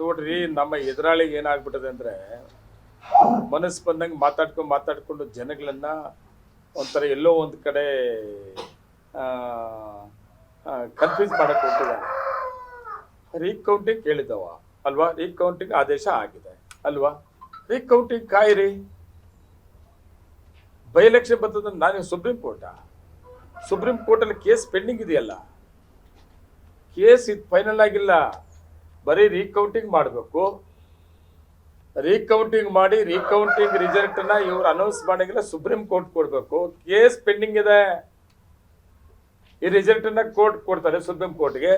ನೋಡ್ರಿ, ನಮ್ಮ ಎದುರಾಳಿಗೆ ಏನಾಗ್ಬಿಟ್ಟದೆ ಅಂದ್ರೆ ಮನಸ್ಸು ಬಂದಂಗೆ ಮಾತಾಡ್ಕೊಂಡು ಮಾತಾಡ್ಕೊಂಡು ಜನಗಳನ್ನ ಒಂಥರ ಎಲ್ಲೋ ಒಂದ್ ಕಡೆ ಕನ್ಫ್ಯೂಸ್ ಮಾಡಕ್ಕೆ ಹೊರಟಿದ್ದಾರೆ ರೀಕೌಂಟಿಂಗ್ ಕೇಳಿದವ, ಅಲ್ವಾ? ರೀಕೌಂಟಿಂಗ್ ಆದೇಶ ಆಗಿದೆ, ಅಲ್ವಾ? ರೀಕೌಂಟಿಂಗ್ ಕಾಯಿರಿ. ಬೈ ಎಲೆಕ್ಷನ್ ಬರ್ತದ ನಾನು ಸುಪ್ರೀಂ ಕೋರ್ಟಾ? ಸುಪ್ರೀಂ ಕೋರ್ಟಲ್ಲಿ ಕೇಸ್ ಪೆಂಡಿಂಗ್ ಇದೆಯಲ್ಲ? ಕೇಸ್ ಇದು ಫೈನಲ್ ಆಗಿಲ್ಲ. ಬರೀ ರೀಕೌಂಟಿಂಗ್ ಮಾಡಬೇಕು. ರೀಕೌಂಟಿಂಗ್ ಮಾಡಿ ರೀಕೌಂಟಿಂಗ್ ರಿಸಲ್ಟ್ನ ಇವ್ರು ಅನೌನ್ಸ್ ಮಾಡಂಗಿಲ್ಲ ಸುಪ್ರೀಂ ಕೋರ್ಟ್ ಕೊಡಬೇಕು. ಕೇಸ್ ಪೆಂಡಿಂಗ್ ಇದೆ. ಈ ರಿಸಲ್ಟನ್ನ ಕೋರ್ಟ್ ಕೊಡ್ತಾರೆ ಸುಪ್ರೀಂ ಕೋರ್ಟ್ಗೆ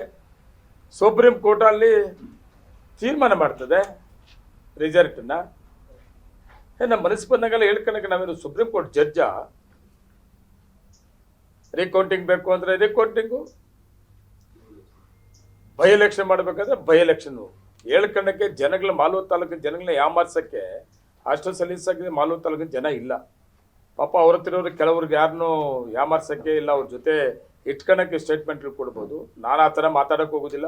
ಸುಪ್ರೀಂ ಕೋರ್ಟ್ ಅಲ್ಲಿ ತೀರ್ಮಾನ ಮಾಡ್ತದೆ ರಿಸಲ್ಟನ್ನ ನಮ್ಮ ಮನಸ್ಸು ಬಂದಾಗೆಲ್ಲ ಹೇಳ್ಕೊಳಕ್ಕೆ ನಾವೇನು ಸುಪ್ರೀಂ ಕೋರ್ಟ್ ಜಡ್ಜಾ ರೀಕೌಂಟಿಂಗ್ ಬೇಕು ಅಂದ್ರೆ ರೀಕೌಂಟಿಂಗು ಬೈ ಎಲೆಕ್ಷನ್ ಮಾಡಬೇಕಾದ್ರೆ ಬೈ ಎಲೆಕ್ಷನ್ ಹೇಳ್ಕಣಕ್ಕೆ ಜನಗಳ ಮಾಲೂರು ತಾಲೂಕಿನ ಜನಗಳನ್ನ ಯಾಮಾರ್ಸಕ್ಕೆ ಅಷ್ಟು ಸಲೀಸಾಗಿ ಮಾಲೂರು ತಾಲೂಕಿನ ಜನ ಇಲ್ಲ. ಪಾಪ ಅವ್ರ ಹತ್ರ ಇರೋರು ಕೆಲವ್ರಿಗೆ ಯಾರನ್ನೂ ಯಾಮಾರ್ಸಕ್ಕೆ ಇಲ್ಲ, ಅವ್ರ ಜೊತೆ ಇಟ್ಕೊಳಕ್ಕೆ ಸ್ಟೇಟ್ಮೆಂಟ್ಗಳು ಕೊಡ್ಬೋದು. ನಾನು ಆ ಥರ ಮಾತಾಡೋಕೆ ಹೋಗೋದಿಲ್ಲ.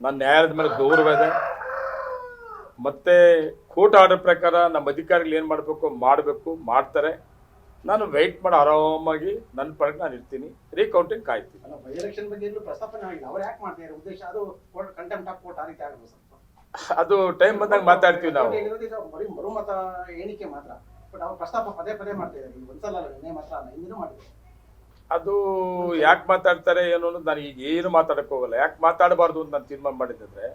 ನನ್ನ ನ್ಯಾಯದ ಮೇಲೆ ಗೌರವ ಇದೆ. ಮತ್ತೆ ಕೋರ್ಟ್ ಆರ್ಡರ್ ಪ್ರಕಾರ ನಮ್ಮ ಅಧಿಕಾರಿಗಳು ಏನು ಮಾಡಬೇಕು ಮಾಡಬೇಕು, ಮಾಡ್ತಾರೆ. ನಾನು ವೆಯ್ಟ್ ಮಾಡಿ ಆರಾಮಾಗಿ ನನ್ನ ಪರಕ್ಕೆ ನಾನು ಇರ್ತೀನಿ. ರೀಕೌಂಟಿಂಗ್ ಕಾಯ್ತೀನಿ. ಬೈ ಎಲೆಕ್ಷನ್ ಬಗ್ಗೆ ಎಲ್ಲೂ ಪ್ರಸ್ತಾಪನೆ ಆಗಿಲ್ಲ ಅವ್ರು ಯಾಕೆ ಮಾಡ್ತಾರೆ ಉದ್ದೇಶ ಅದು ಕೋರ್ಟ್ ಕಂಟೆಂಪ್ಟ್ ಆಫ್ ಕೋರ್ಟ್ ಆ ರೀತಿ ಆಗಬೇಕು ಸ್ವಲ್ಪ. ಅದು ಟೈಮ್ ಬಂದಾಗ ಮಾತಾಡ್ತೀವಿ ನಾವು. ಇರೋದು ಇದು ಬರೀ ಮರುಮತ ಎಣಿಕೆ ಮಾತ್ರ. ಬಟ್ ಅವ್ರು ಪ್ರಸ್ತಾಪ ಪದೇ ಪದೇ ಮಾಡ್ತಾ ಇದ್ದಾರೆ ಈಗ ಒಂದ್ಸಲ ಅಲ್ಲ ನಿನ್ನೆ ಮಾತ್ರ ಅಲ್ಲ ಹಿಂದಿನೂ ಮಾಡಿದ್ರು. ಅದು ಯಾಕೆ ಮಾತಾಡ್ತಾರೆ ಏನು ಅನ್ನೋದು ನಾನು ಈಗ ಏನು ಮಾತಾಡಕ್ಕೆ ಹೋಗಲ್ಲ. ಯಾಕೆ ಮಾತಾಡಬಾರ್ದು ಅಂತ ನಾನು ತೀರ್ಮಾನ ಮಾಡಿದ್ರೆ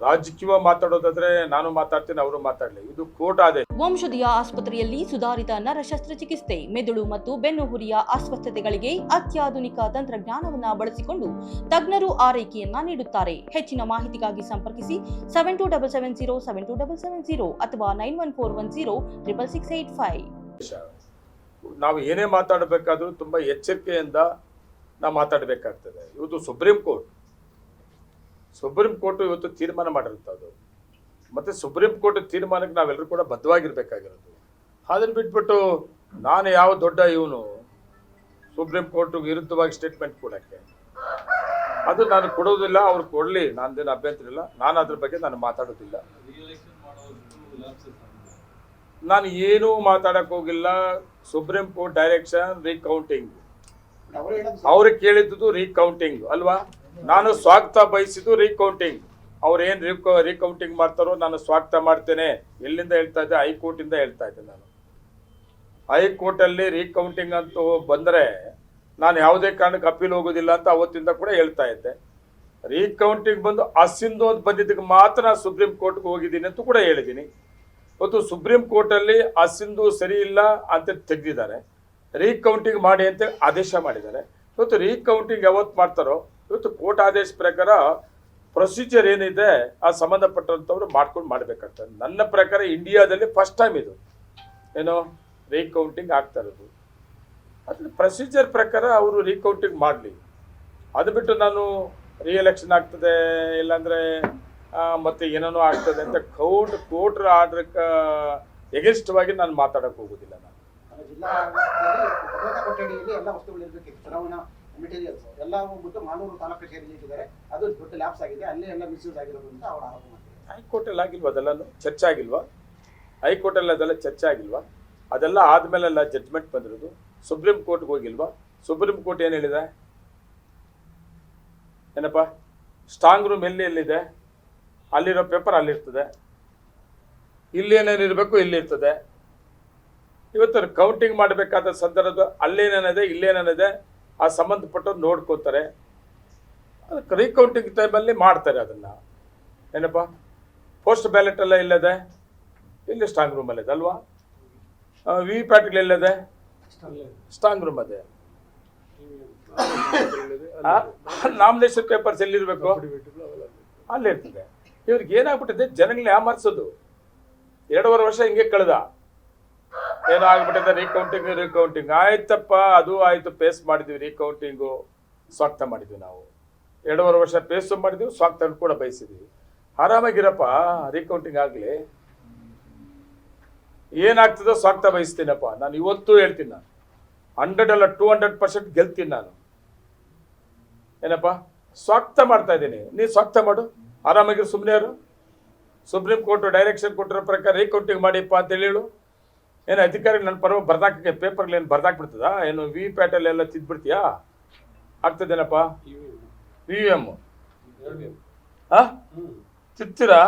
ರಾಜಕೀಯ ಮಾತಾಡೋದಾದ್ರೆ ನಾನು ಮಾತಾಡ್ತೀನಿ ಅವರು ಮಾತಾಡಲಿ. ಇದು ಕೋರ್ಟ್ ಆದೇಶ. ವಂಶದಿಯ ಆಸ್ಪತ್ರೆಯಲ್ಲಿ ಸುಧಾರಿತ ನರ ಶಸ್ತ್ರಚಿಕಿತ್ಸೆ ಮೆದುಳು ಮತ್ತು ಬೆನ್ನುಹುರಿಯ ಅಸ್ವಸ್ಥತೆಗಳಿಗೆ ಅತ್ಯಾಧುನಿಕ ತಂತ್ರಜ್ಞಾನವನ್ನ ಬಳಸಿಕೊಂಡು ತಜ್ಞರು ಆರೈಕೆಯನ್ನ ನೀಡುತ್ತಾರೆ. ಹೆಚ್ಚಿನ ಮಾಹಿತಿಗಾಗಿ ಸಂಪರ್ಕಿಸಿ seven two double seven zero seven two double seven zero ಅಥವಾ nine one four one zero triple six eight five ನಾವು ಏನೇ ಮಾತಾಡಬೇಕಾದ್ರೂ ತುಂಬಾ ಎಚ್ಚರಿಕೆಯಿಂದ ನಾವು ಮಾತಾಡಬೇಕಾಗ್ತದೆ. ಇವತ್ತು ಸುಪ್ರೀಂ ಕೋರ್ಟ್. ಸುಪ್ರೀಂ ಕೋರ್ಟ್ ಇವತ್ತು ತೀರ್ಮಾನ ಮಾಡಿರುತ್ತದು ಮತ್ತು ಸುಪ್ರೀಂ ಕೋರ್ಟ್ ತೀರ್ಮಾನಕ್ಕೆ ನಾವೆಲ್ಲರೂ ಕೂಡ ಬದ್ಧವಾಗಿರ್ಬೇಕಾಗಿರೋದು. ಅದನ್ನು ಬಿಟ್ಬಿಟ್ಟು ನಾನು ಯಾವ ದೊಡ್ಡ ಇವನು ಸುಪ್ರೀಂ ಕೋರ್ಟ್ ವಿರುದ್ಧವಾಗಿ ಸ್ಟೇಟ್ಮೆಂಟ್ ಕೊಡೋಕ್ಕೆ. ಅದು ನಾನು ಕೊಡೋದಿಲ್ಲ ಅವ್ರು ಕೊಡಲಿ ನಂದೇನು ಅಭ್ಯಂತರ ಇಲ್ಲ ನಾನು ಅದ್ರ ಬಗ್ಗೆ ನಾನು ಮಾತಾಡೋದಿಲ್ಲ. ನಾನು ಏನೂ ಮಾತಾಡಕ್ಕೆ ಹೋಗಿಲ್ಲ ಸುಪ್ರೀಂ ಕೋರ್ಟ್ ಡೈರೆಕ್ಷನ್ ರೀಕೌಂಟಿಂಗ್ ಅವ್ರಿಗೆ ಕೇಳಿದ್ದು ರೀಕೌಂಟಿಂಗ್ ಅಲ್ವಾ? ನಾನು ಸ್ವಾಗತ ಬಯಸಿದ್ದು ರೀಕೌಂಟಿಂಗ್. ಅವ್ರು ಏನು ರೀಕೌ, ರೀಕೌಂಟಿಂಗ್ ಮಾಡ್ತಾರೋ ನಾನು ಸ್ವಾಗತ ಮಾಡ್ತೇನೆ. ಎಲ್ಲಿಂದ ಹೇಳ್ತಾ ಇದ್ದೆ, ಹೈಕೋರ್ಟಿಂದ ಹೇಳ್ತಾ ಇದ್ದೆ ನಾನು. ಹೈಕೋರ್ಟಲ್ಲಿ ರೀಕೌಂಟಿಂಗ್ ಅಂತೂ ಬಂದರೆ ನಾನು ಯಾವುದೇ ಕಾರಣಕ್ಕೆ ಅಪೀಲ್ ಹೋಗೋದಿಲ್ಲ ಅಂತ ಅವತ್ತಿಂದ ಕೂಡ ಹೇಳ್ತಾ ಇದ್ದೆ. ರೀಕೌಂಟಿಂಗ್ ಬಂದು ಅಸಿಂದು ಅಂತ ಬಂದಿದ್ದಕ್ಕೆ ಮಾತ್ರ ನಾನು ಸುಪ್ರೀಂ ಕೋರ್ಟ್ಗೆ ಹೋಗಿದ್ದೀನಿ ಅಂತ ಕೂಡ ಹೇಳಿದ್ದೀನಿ. ಇವತ್ತು ಸುಪ್ರೀಂ ಕೋರ್ಟಲ್ಲಿ ಅಸಿಂದು ಸರಿ ಇಲ್ಲ ಅಂತ ತೆಗೆದಿದ್ದಾರೆ. ರೀಕೌಂಟಿಂಗ್ ಮಾಡಿ ಅಂತ ಆದೇಶ ಮಾಡಿದ್ದಾರೆ. ಇವತ್ತು ರೀಕೌಂಟಿಂಗ್ ಯಾವತ್ತು ಮಾಡ್ತಾರೋ ಇವತ್ತು ಕೋರ್ಟ್ ಆದೇಶ ಪ್ರಕಾರ ಪ್ರೊಸೀಜರ್ ಏನಿದೆ, ಆ ಸಂಬಂಧಪಟ್ಟಂಥವ್ರು ಮಾಡ್ಕೊಂಡು ಮಾಡಬೇಕಾಗ್ತದೆ. ನನ್ನ ಪ್ರಕಾರ ಇಂಡಿಯಾದಲ್ಲಿ ಫಸ್ಟ್ ಟೈಮ್ ಇದು. ಏನೋ ರೀಕೌಂಟಿಂಗ್ ಆಗ್ತಾ ಇರೋದು. ಅದ್ರ ಪ್ರೊಸೀಜರ್ ಪ್ರಕಾರ ಅವರು ರೀಕೌಂಟಿಂಗ್ ಮಾಡಲಿ. ಅದು ಬಿಟ್ಟು ನಾನು ರೀ ಎಲೆಕ್ಷನ್ ಆಗ್ತದೆ, ಇಲ್ಲಾಂದರೆ ಮತ್ತೆ ಏನೇನೋ ಆಗ್ತದೆ ಅಂತ ಕೌಂಟ್ ಕೋರ್ಟ್ ಆರ್ಡ್ರಕ್ಕೆ ಎಗೆನ್ಸ್ಟ್ವಾಗಿ ನಾನು ಮಾತಾಡೋಕೆ ಹೋಗೋದಿಲ್ಲ ನಾನು. ಅಲ್ಲ, ಮೆಟೀರಿಯಲ್ಸ್ ಎಲ್ಲ ಹೋಗ್ಬಿಟ್ಟು ಮಾನೂರು ತಾಲೂಕು ಕಚೇರಿಯಲ್ಲಿ ಇಟ್ಟಿದ್ದಾರೆ ಅದು ದೊಡ್ಡ ಲ್ಯಾಬ್ಸ್ ಆಗಿದೆ. ಅಲ್ಲೇ ಎಲ್ಲ ಮಿಸ್ಯೂಸ್ ಆಗಿರೋದು ಅಂತ ಅವರು ಆರೋಪ ಮಾಡ್ತಾರೆ ಹೈಕೋರ್ಟಲ್ಲಿ ಆಗಿಲ್ವಾ ಅದೆಲ್ಲ ಚರ್ಚೆ ಆಗಿಲ್ವಾ? ಹೈಕೋರ್ಟಲ್ಲಿ ಅದೆಲ್ಲ ಚರ್ಚೆ ಆಗಿಲ್ವಾ? ಅದೆಲ್ಲ ಆದಮೇಲೆಲ್ಲ ಜಡ್ಜ್ಮೆಂಟ್ ಬಂದಿರೋದು. ಸುಪ್ರೀಂ ಕೋರ್ಟ್ಗೆ ಹೋಗಿಲ್ವಾ? ಸುಪ್ರೀಂ ಕೋರ್ಟ್ ಏನು ಹೇಳಿದೆ? ಏನಪ್ಪ? ಸ್ಟ್ರಾಂಗ್ ರೂಮ್ ಎಲ್ಲಿ ಎಲ್ಲಿದೆ? ಅಲ್ಲಿರೋ ಪೇಪರ್ ಅಲ್ಲಿರ್ತದೆ. ಇಲ್ಲಿ ಏನೇನು ಇರಬೇಕು ಇಲ್ಲಿ ಇರ್ತದೆ. ಇವತ್ತು ಕೌಂಟಿಂಗ್ ಮಾಡಬೇಕಾದ ಸಂದರ್ಭ ಅಲ್ಲೇನೇನಿದೆ ಇಲ್ಲೇನೇನಿದೆ? ಆ ಸಂಬಂಧಪಟ್ಟವ್ರು ನೋಡ್ಕೋತಾರೆ. ಅದಕ್ಕೆ ರೀಕೌಂಟಿಂಗ್ ಟೈಮಲ್ಲಿ ಮಾಡ್ತಾರೆ ಅದನ್ನು. ಏನಪ್ಪ? ಪೋಸ್ಟ್ ಬ್ಯಾಲೆಟ್ ಎಲ್ಲ ಇಲ್ಲದೆ? ಇಲ್ಲಿ ಸ್ಟ್ರಾಂಗ್ ರೂಮಲ್ಲಿದೆ ಅಲ್ವಾ? ವಿ ಪ್ಯಾಟ್ಗಳು ಎಲ್ಲದೆ ಸ್ಟ್ರಾಂಗ್ ರೂಮ್ ಅದೇ. ನಾಮಿನೇಷನ್ ಪೇಪರ್ಸ್ ಎಲ್ಲಿರಬೇಕು? ಅಲ್ಲಿರ್ತದೆ. ಇವ್ರಿಗೆ ಏನಾಗ್ಬಿಟ್ಟಿದೆ? ಜನಗಳನ್ನ ಯಾಮಾರಿಸೋದು? ಎರಡೂವರೆ ವರ್ಷ ಹಿಂಗೆ ಕಳೆದ. ಏನೋ ಆಗ್ಬಿಟ್ಟಿದೆ ರೀಕೌಂಟಿಂಗ್ ರೀಕೌಂಟಿಂಗ್ ಆಯ್ತಪ್ಪ, ಅದು ಆಯ್ತು. ಪೇಸ್ ಮಾಡಿದ್ವಿ ರೀಕೌಂಟಿಂಗು ಸ್ವಾಗತ ಮಾಡಿದ್ವಿ ನಾವು. ಎರಡೂವರೆ ವರ್ಷ ಪೇಸು ಮಾಡಿದ್ವಿ ಸ್ವಾಗತ ಕೂಡ ಬಯಸಿದ್ವಿ. ಆರಾಮಾಗಿರಪ್ಪ ರೀಕೌಂಟಿಂಗ್ ಆಗಲಿ. ಏನಾಗ್ತದೋ ಸ್ವಾಗತ ಬಯಸ್ತೀನಪ್ಪ. ನಾನು ಇವತ್ತು ಹೇಳ್ತೀನಿ ನಾನು. ಹಂಡ್ರೆಡ್ ಅಲ್ಲ ಟೂ ಹಂಡ್ರೆಡ್ ಪರ್ಸೆಂಟ್ ಗೆಲ್ತೀನಿ ನಾನು. ಏನಪ್ಪ? ಸ್ವಾಗತ ಮಾಡ್ತಾ ಇದ್ದೀನಿ. ನೀನು ಸ್ವಾಗತ ಮಾಡು. ಆರಾಮಾಗಿರು ಸುಮ್ಮನೆ ಯಾರು ಸುಪ್ರೀಂ ಕೋರ್ಟ್ ಡೈರೆಕ್ಷನ್ ಕೊಟ್ಟಿರೋ ಪ್ರಕಾರ ರೀಕೌಂಟಿಂಗ್ ಮಾಡಿಪ್ಪ ಅಂತ ಹೇಳು. ಏನು ಅಧಿಕಾರಿಗಳು ನನ್ನ ಪರವಾಗಿ ಬರ್ದಾಕಕ್ಕೆ ಪೇಪರ್ಗಳು ಏನು ಬರ್ದಾಕ್ಬಿಡ್ತದ? ಏನು ವಿ ಪ್ಯಾಟಲ್ಲಿ ಎಲ್ಲ ತಿದ್ಬಿಡ್ತೀಯಾ? ಆಗ್ತದೇನಪ್ಪ? ವಿ ವಿ ಎಂ ಹಾಂ ತಿತ್ತೀರಾ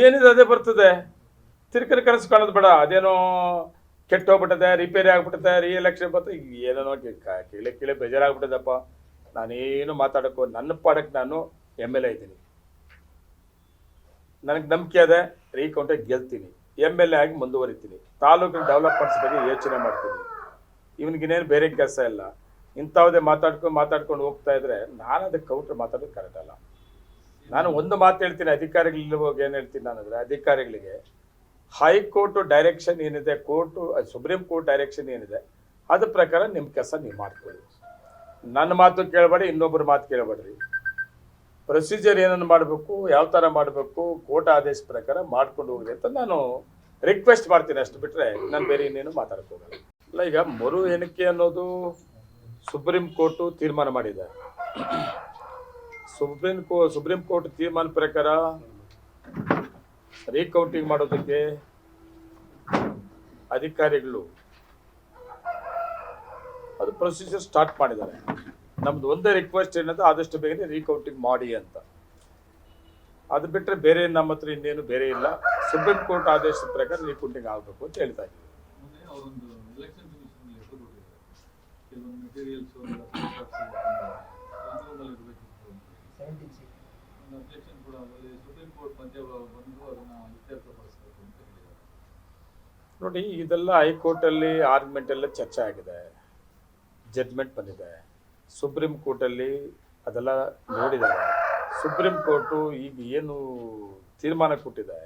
ಏನಿದೆ ಅದೇ ಬರ್ತದೆ? ತಿರ್ಕರಿ ಕನಸು ಕಾಣೋದು ಬೇಡ. ಅದೇನೋ ಕೆಟ್ಟೋಗ್ಬಿಟ್ಟದೆ ರಿಪೇರಿ ಆಗ್ಬಿಟ್ಟದೆ ರೀ ಎಲೆಕ್ಷನ್ ಬರ್ತದೆ ಏನೇನೋ ಕೀಳೆ ಕೀಳೆ ಬೇಜಾರಾಗ್ಬಿಟ್ಟದಪ್ಪ. ನಾನೇನು ಮಾತಾಡೋಕ್ಕೂ ನನ್ನ ಪಾಡಕ್ಕೆ ನಾನು ಎಂ ಎಲ್ ಎ ಇದ್ದೀನಿ. ನನಗೆ ನಂಬಿಕೆ ಅದೇ ರೀಕೌಂಟಾಗಿ ಗೆಲ್ತೀನಿ. ಎಂ ಎಲ್ ಎ ಆಗಿ ಮುಂದುವರಿತೀನಿ. ತಾಲೂಕಿನ ಡೆವಲಪ್ಮೆಂಟ್ಸ್ ಬಗ್ಗೆ ಯೋಚನೆ ಮಾಡ್ತೀನಿ. ಇವನಿಗಿನ್ನೇನು ಬೇರೆ ಕೆಲಸ ಇಲ್ಲ. ಇಂಥವುದೇ ಮಾತಾಡ್ಕೊಂಡು ಮಾತಾಡ್ಕೊಂಡು ಹೋಗ್ತಾ ಇದ್ರೆ ನಾನು ಅದಕ್ಕೆ ಕೌಂಟ್ರ್ ಮಾತಾಡೋದು ಕರೆಕ್ಟ್ ಅಲ್ಲ. ನಾನು ಒಂದು ಮಾತು ಹೇಳ್ತೀನಿ ಅಧಿಕಾರಿಗಳಿಗೆ ಏನು ಹೇಳ್ತೀನಿ ನಾನು ಅಂದರೆ ಅಧಿಕಾರಿಗಳಿಗೆ ಹೈಕೋರ್ಟ್ ಡೈರೆಕ್ಷನ್ ಏನಿದೆ ಕೋರ್ಟು ಸುಪ್ರೀಂ ಕೋರ್ಟ್ ಡೈರೆಕ್ಷನ್ ಏನಿದೆ ಅದ್ರ ಪ್ರಕಾರ ನಿಮ್ಮ ಕೆಲಸ ನೀವು ಮಾಡ್ಕೊಳ್ಳಿ. ನನ್ನ ಮಾತು ಕೇಳಬೇಡಿ ಇನ್ನೊಬ್ಬರ ಮಾತು ಕೇಳಬೇಡ್ರಿ. ಪ್ರೊಸೀಜರ್ ಏನನ್ನು ಮಾಡಬೇಕು, ಯಾವ ಥರ ಮಾಡಬೇಕು, ಕೋರ್ಟ್ ಆದೇಶ ಪ್ರಕಾರ ಮಾಡ್ಕೊಂಡು ಹೋಗಿದೆ ಅಂತ ನಾನು ರಿಕ್ವೆಸ್ಟ್ ಮಾಡ್ತೀನಿ ಅಷ್ಟು ಬಿಟ್ಟರೆ ನಾನು ಬೇರೆ ಇನ್ನೇನು ಮಾತಾಡಕ್ಕೆ ಅಲ್ಲ ಈಗ ಮರು ಎಣಿಕೆ ಅನ್ನೋದು ಸುಪ್ರೀಂ ಕೋರ್ಟು ತೀರ್ಮಾನ ಮಾಡಿದೆ. ಸುಪ್ರೀಂ ಕೋ ಸುಪ್ರೀಂ ಕೋರ್ಟ್ ತೀರ್ಮಾನ ಪ್ರಕಾರ ರೀಕೌಂಟಿಂಗ್ ಮಾಡೋದಕ್ಕೆ ಅಧಿಕಾರಿಗಳು ಅದು ಪ್ರೊಸೀಜರ್ ಸ್ಟಾರ್ಟ್ ಮಾಡಿದ್ದಾರೆ. ನಮ್ದು ಒಂದೇ ರಿಕ್ವೆಸ್ಟ್ ಏನಂದ್ರೆ ಆದಷ್ಟು ಬೇಗನೆ ರೀಕೌಂಟಿಂಗ್ ಮಾಡಿ ಅಂತ. ಅದು ಬಿಟ್ಟರೆ ಬೇರೆ ನಮ್ಮ ಹತ್ರ ಇನ್ನೇನು ಬೇರೆ ಇಲ್ಲ. ಸುಪ್ರೀಂ ಕೋರ್ಟ್ ಆದೇಶದ ಪ್ರಕಾರ ರೀಕೌಂಟಿಂಗ್ ಆಗಬೇಕು ಅಂತ ಹೇಳ್ತಾ ಇದ್ದೀವಿ ನೋಡಿ ಇದೆಲ್ಲ ಹೈಕೋರ್ಟ್ ಅಲ್ಲಿ ಸುಪ್ರೀಂ ಕೋರ್ಟ್ ಮಧ್ಯೆ ಬಂದು ಅದನ್ನ ಇತ್ಯರ್ಥಪಡಿಸಬೇಕು ಅಂತ ಹೇಳಿದ್ದಾರೆ. ನೋಡಿ ಇದೆಲ್ಲ ಹೈಕೋರ್ಟಲ್ಲಿ ಆರ್ಗ್ಯುಮೆಂಟ್ ಎಲ್ಲ ಚರ್ಚೆ ಆಗಿದೆ. ಜಡ್ಜ್ಮೆಂಟ್ ಬಂದಿದೆ. ಸುಪ್ರೀಂ ಕೋರ್ಟಲ್ಲಿ ಅದೆಲ್ಲ ನೋಡಿದ್ದಾರೆ. ಸುಪ್ರೀಂ ಕೋರ್ಟು ಈಗ ಏನು ತೀರ್ಮಾನ ಕೊಟ್ಟಿದೆ,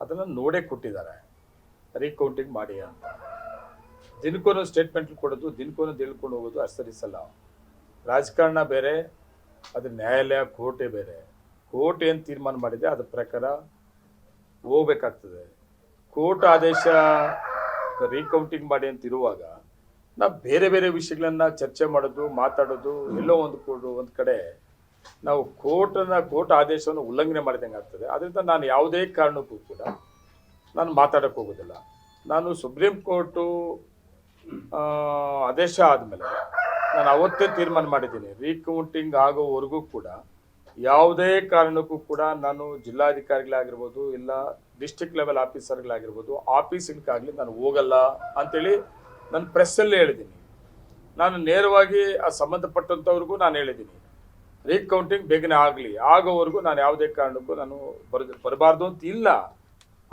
ಅದನ್ನು ನೋಡೇ ಕೊಟ್ಟಿದ್ದಾರೆ. ರೀಕೌಂಟಿಂಗ್ ಮಾಡಿ ಅಂತ. ದಿನಕ್ಕೂ ಸ್ಟೇಟ್ಮೆಂಟ್ ಕೊಡೋದು ದಿನಕ್ಕೂ ತಿಳ್ಕೊಂಡು ಹೋಗೋದು ಅಸರಿಸಲ್ಲ ರಾಜಕಾರಣ ಬೇರೆ, ಅದು ನ್ಯಾಯಾಲಯ, ಕೋರ್ಟೇ ಬೇರೆ. ಕೋರ್ಟ್ ಏನು ತೀರ್ಮಾನ ಮಾಡಿದೆ, ಅದ್ರ ಪ್ರಕಾರ ಹೋಗ್ಬೇಕಾಗ್ತದೆ. ಕೋರ್ಟ್ ಆದೇಶ ರೀಕೌಂಟಿಂಗ್ ಮಾಡಿ ಅಂತ ಇರುವಾಗ ನಾವು ಬೇರೆ ಬೇರೆ ವಿಷಯಗಳನ್ನ ಚರ್ಚೆ ಮಾಡೋದು, ಮಾತಾಡೋದು, ಎಲ್ಲೋ ಒಂದು ಕೊಡು ಒಂದು ಕಡೆ ನಾವು ಕೋರ್ಟನ್ನ, ಕೋರ್ಟ್ ಆದೇಶವನ್ನು ಉಲ್ಲಂಘನೆ ಮಾಡಿದಂಗೆ ಆಗ್ತದೆ. ಅದರಿಂದ ನಾನು ಯಾವುದೇ ಕಾರಣಕ್ಕೂ ಕೂಡ ನಾನು ಮಾತಾಡಕ್ಕೆ ಹೋಗೋದಿಲ್ಲ. ನಾನು ಸುಪ್ರೀಂ ಕೋರ್ಟು ಆದೇಶ ಆದಮೇಲೆ ನಾನು ಅವತ್ತೇ ತೀರ್ಮಾನ ಮಾಡಿದ್ದೀನಿ. ರೀಕೌಂಟಿಂಗ್ ಆಗೋವರೆಗೂ ಕೂಡ ಯಾವುದೇ ಕಾರಣಕ್ಕೂ ಕೂಡ ನಾನು ಜಿಲ್ಲಾಧಿಕಾರಿಗಳಾಗಿರ್ಬೋದು, ಇಲ್ಲ ಡಿಸ್ಟ್ರಿಕ್ಟ್ ಲೆವೆಲ್ ಆಫೀಸರ್ಗಳಾಗಿರ್ಬೋದು ಆಫೀಸ್ಗಾಗಲಿ ನಾನು ಹೋಗಲ್ಲ ಅಂತೇಳಿ ನಾನು ಪ್ರೆಸ್ಸಲ್ಲೇ ಹೇಳಿದ್ದೀನಿ. ನಾನು ನೇರವಾಗಿ ಆ ಸಂಬಂಧಪಟ್ಟಂಥವ್ರಿಗೂ ನಾನು ಹೇಳಿದ್ದೀನಿ. ರೀಕೌಂಟಿಂಗ್ ಬೇಗನೆ ಆಗಲಿ. ಆಗೋವರೆಗೂ ನಾನು ಯಾವುದೇ ಕಾರಣಕ್ಕೂ ನಾನು ಬರ ಬರಬಾರ್ದು ಅಂತ ಇಲ್ಲ.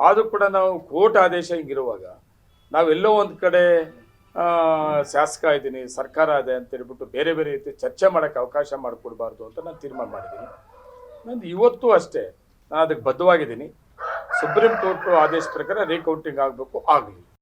ಆದರೂ ಕೂಡ ನಾವು ಕೋರ್ಟ್ ಆದೇಶ ಹಿಂಗಿರುವಾಗ ನಾವೆಲ್ಲೋ ಒಂದು ಕಡೆ ಶಾಸಕ ಇದ್ದೀನಿ, ಸರ್ಕಾರ ಇದೆ ಅಂತ ಹೇಳ್ಬಿಟ್ಟು ಬೇರೆ ಬೇರೆ ರೀತಿ ಚರ್ಚೆ ಮಾಡೋಕ್ಕೆ ಅವಕಾಶ ಮಾಡಿಕೊಡ್ಬಾರ್ದು ಅಂತ ನಾನು ತೀರ್ಮಾನ ಮಾಡಿದ್ದೀನಿ. ನಂದು ಇವತ್ತು ಅಷ್ಟೇ ನಾನು ಅದಕ್ಕೆ ಬದ್ಧವಾಗಿದ್ದೀನಿ. ಸುಪ್ರೀಂ ಕೋರ್ಟ್ ಆದೇಶ ಪ್ರಕಾರ ರೀಕೌಂಟಿಂಗ್ ಆಗಬೇಕು, ಆಗಲಿ.